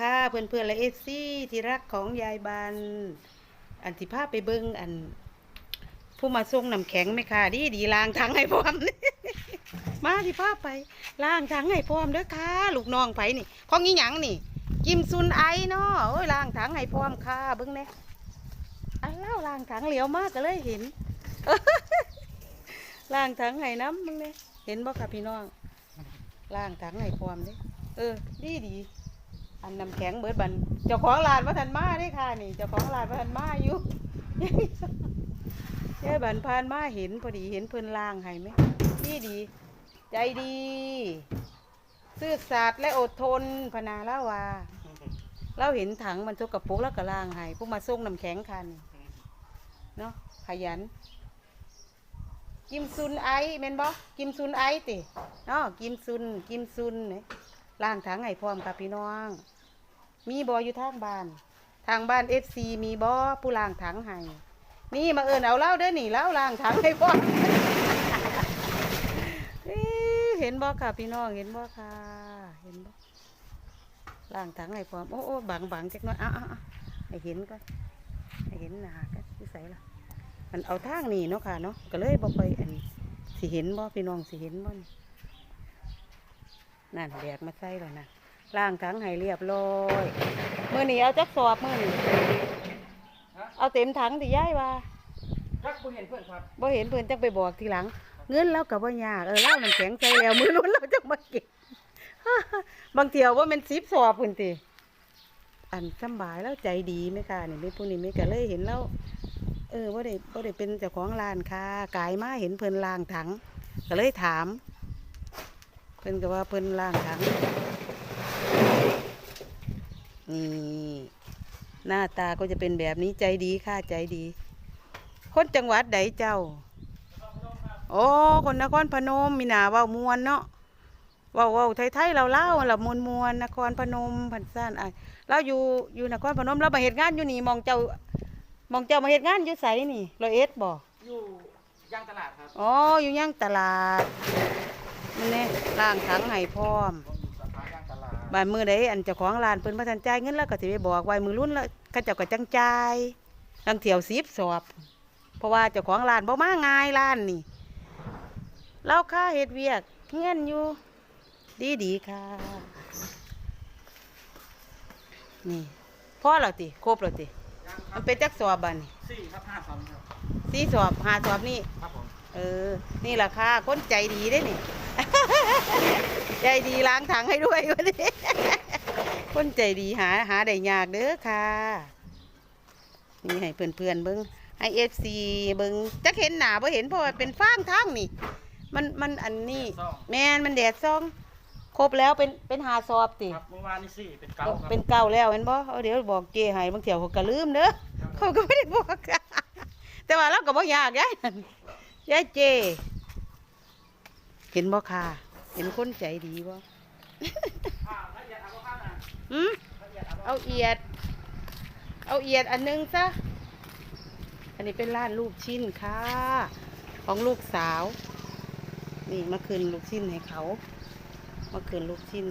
ค่ะเพื่อนเพื่อนๆและเอซี่ที่รักของยายบันอันที่พาไปเบิ้งอัน ผู้มาส่งน้ำแข็งไหมค่ะ ดีดีล้างถังให้พร้อมมาที่พาพไปล้างถังให้พร้อมเด้อค่ะ ลูกน้องไผนี่ของอีหยังนี่ กิมซุนไอเนาะโอ้ยล้างถังให้พร้อมค่ะ เบิ้งแหน่อันเล่าล้างถังเหลียวมากก็เลยเห็นล้างถังให้น้ำเบิ้งแหน่ยเห็นบ่ค่ะพี่น้องล้างถังให้พร้อมเด้เออ ดีดี อันน้ำแข็งเบิดบันเจ้าของร้านว่าทันมาเด้ค่ะนี่เจ้าของร้านว่าทันมาอยู่ยายบันพานมาเห็นพอดีเห็นเพิ่นล่างให้ไหมนี่ดี ใจดี ซื่อสัตย์และอดทนพนาละว่าเราเห็นถังมันสกปรกแล้วก็ล่างให้พวกมาส่งน้ำแข็งคันเนาะขยัน กิมซุนไอเมนบอกกิมซุนไอติเนาะกิมซุน กิมซุนเนี่ยล่างถังให้พร้อมกับพี่น้อง มีบออยู่ทางบ้าน ทางบ้านเอฟซีมีบอผู้ล่างถังให้นี่มาเอินเอาเหล้าเด้อนี่เหล้าล่างถังให้พร้อเอ้ยเห็นบ่ค่ะพี่น้องเห็นบ่ค่ะ เห็นบ่ล่างถังให้พร้อมโอ้โอ้บังบังจักน่อยอะอะอะให้เห็นก่อนให้เห็นหนากันที่ใส่ละมันเอาทางนี่เนาะค่ะเนาะก็เลยบ่ค่อยอันสิเห็นบ่พี่น้องสิเห็นบ่นี่นั่นแดกมาใส่แล้วนะ ล่างถังให้เรียบร้อยมื้อนี้เอาจักสอบมื้อนี้เอาเต็มถังที่ย้ายว่ารักบ่เห็นเพื่อนครับบ่เห็นเพิ่นจังไปบอกทีหลัง เงินเราก็บ่ยากเออเล่ามันแข็งใจแล้วมือลุ้นเราจังมาเก็บบางเที่ยวว่ามันสิบสอบพุ่นติอันสำบายแล้วใจดีไหมค่ะนี่แม่ผู้นี้แม่ก็เลยเห็นแล้วเออบ่ได้บ่ได้เป็นเจ้าของร้านค่ะกายมาเห็นเพิ่นล้างถัง ก็เลยถาม เพิ่นก็ว่าเพิ่นล้างถัง นี่หน้าตาก็จะเป็นแบบนี้ใจดีค่ะใจดี คนจังหวัดใดเจ้า โอ้คนนครพนมมีหนาเว้ามวนเนาะเว้าเว้าไทยๆเราเล่าเรามวนมวนๆนครพนมพันซ่านอะเราอยู่อยู่นครพนมเรามาเหตุงานอยู่นี่มองเจ้ามองเจ้ามาเหตุงานอยู่ไสนี่ร้อยเอ็ดบ่อยู่ย่างตลาดครับอ๋ออยู่ย่างตลาดมันเนี่ยล่างถังให้พร้อม บ้านมือใดอันเจ้าของร้านเพิ่นบ่ทันจ่ายเงินแล้วก็สิไปบอกไว้มือรุ่นแล้วเขาเจ้าก็จังจ่ายลังเที่ยว10สอบ เพราะว่าเจ้าของร้านบ่มาง่ายร้านนี่เราค่าเฮ็ดเวียกเฮียนอยู่ดีดีๆค่ะ นี่พอแล้วติครบแล้วติย่างคมัรันบเป็นจักสอบบัดนี่สี่ครับห้าสองครับสี่สอบห้าสอบนี่ครับผมเออ นี่ราคาคนใจดีได้นี่ ใจดีล้างถังให้ด้วยวันนี้คนใจดีหาหาได้ยากเด้อค่ะ นี่ให้เพื่อนๆเบิ้งให้เอฟซีเบิ้งจักเห็นหนาบ่เห็นเพราะว่าเป็นฟางทางนี่ มันมันอันนี้สองแมนมันแดดซอง ครบแล้วเป็นเป็นหาสอบติครับเมื่อวานนี่สี่เป็นเก้าครับเป็นเก่าแล้วเห็นบ่เอาเดี๋ยวบอกเจให้บางเที่ยวเขาก็ลืมเด้อเขาก็ไม่ได้บอกแต่ว่าเราก็บ่อยากยายนั่นยายเจ เห็นบ่ค่ะเห็นคนใจดีบ่อ่าละเอียดเอาข้างนะหืมละเอียดเอาเอาเอียด เอาเอียดอันหนึงซะ อันนี้เป็นร้านลูกชิ้นค่ะ ของลูกสาว นี่มาคืนลูกชิ้นให้เขา มาคืนลูกชิ้นให้